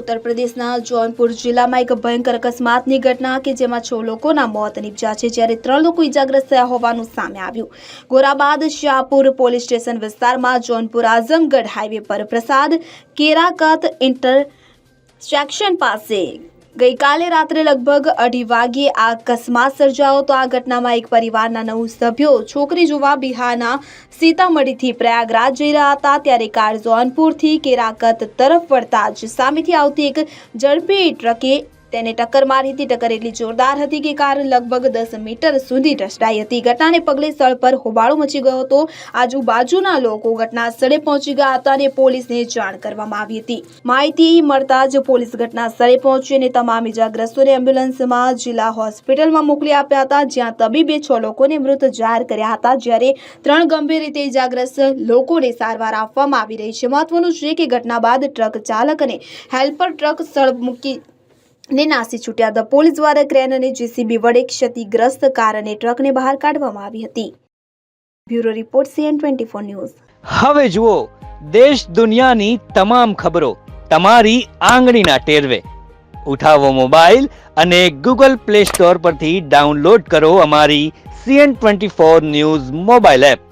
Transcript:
ઉત્તર પ્રદેશના જૌનપુર જિલ્લામાં એક ભયંકર અકસ્માતની ઘટના કે જેમાં છ લોકોના મોત નિપજ્યા છે, જ્યારે ત્રણ લોકો ઇજાગ્રસ્ત થયા હોવાનું સામે આવ્યું. ગોરાબાદ, શાહપુર પોલીસ સ્ટેશન વિસ્તારમાં જૌનપુર આઝમગઢ હાઈવે પર પ્રસાદ કેરાકત ઇન્ટર સેક્શન પાસે ગઈકાલે રાત્રે લગભગ અઢી વાગ્યે આ અકસ્માત સર્જાયો તો આ ઘટનામાં એક પરિવારના નવ સભ્યો, છોકરી જોવા બિહારના સીતામઢીથી પ્રયાગરાજ જઈ રહ્યા હતા. ત્યારે કાર જોનપુરથી કેરાકત તરફ વળતા જ સામેથી આવતી એક ઝડપી ટ્રકે તેને ટક્કર મારી હતી, ટક્કર એટલી જોરદાર હતી કે કાર લગભગ દસ મીટર સુધી ઢસડાઈ હતી. ઘટનાને પગલે સ્થળ પર હોબાળો મચી ગયો હતો. આજુબાજુના લોકો ઘટના સ્થળે પહોંચી ગયા હતા અને પોલીસને જાણ કરવામાં આવી હતી. માહિતી મળતા જ પોલીસ ઘટના સ્થળે પહોંચી અને તમામ ઇજાગ્રસ્તોને એમ્બ્યુલન્સમાં જિલ્લા હોસ્પિટલમાં મોકલી આપ્યા હતા. જ્યાં તબીબે છ લોકોને મૃત જાહેર કર્યા હતા. જ્યારે ત્રણ ગંભીર રીતે ઇજાગ્રસ્ત લોકોને સારવાર આપવામાં આવી રહી છે. મહત્વનું છે કે ઘટના બાદ ટ્રક ચાલક અને હેલ્પર ટ્રક સ્થળ મૂકી ને નાસી છૂટ્યા હતા પોલીસ દ્વારા ક્રેન અને જેસીબી વડે ક્ષતિગ્રસ્ત કાર અને ટ્રકને બહાર કાઢવામાં આવી હતી. Bureau report CN twenty four news. હવે જુઓ, દેશ દુનિયાની તમામ ખબરો તમારી આંગળીના ટેરવે. ઉઠાવો મોબાઈલ અને ગૂગલ પ્લે સ્ટોર પરથી ડાઉનલોડ કરો અમારી CN twenty four news mobile app.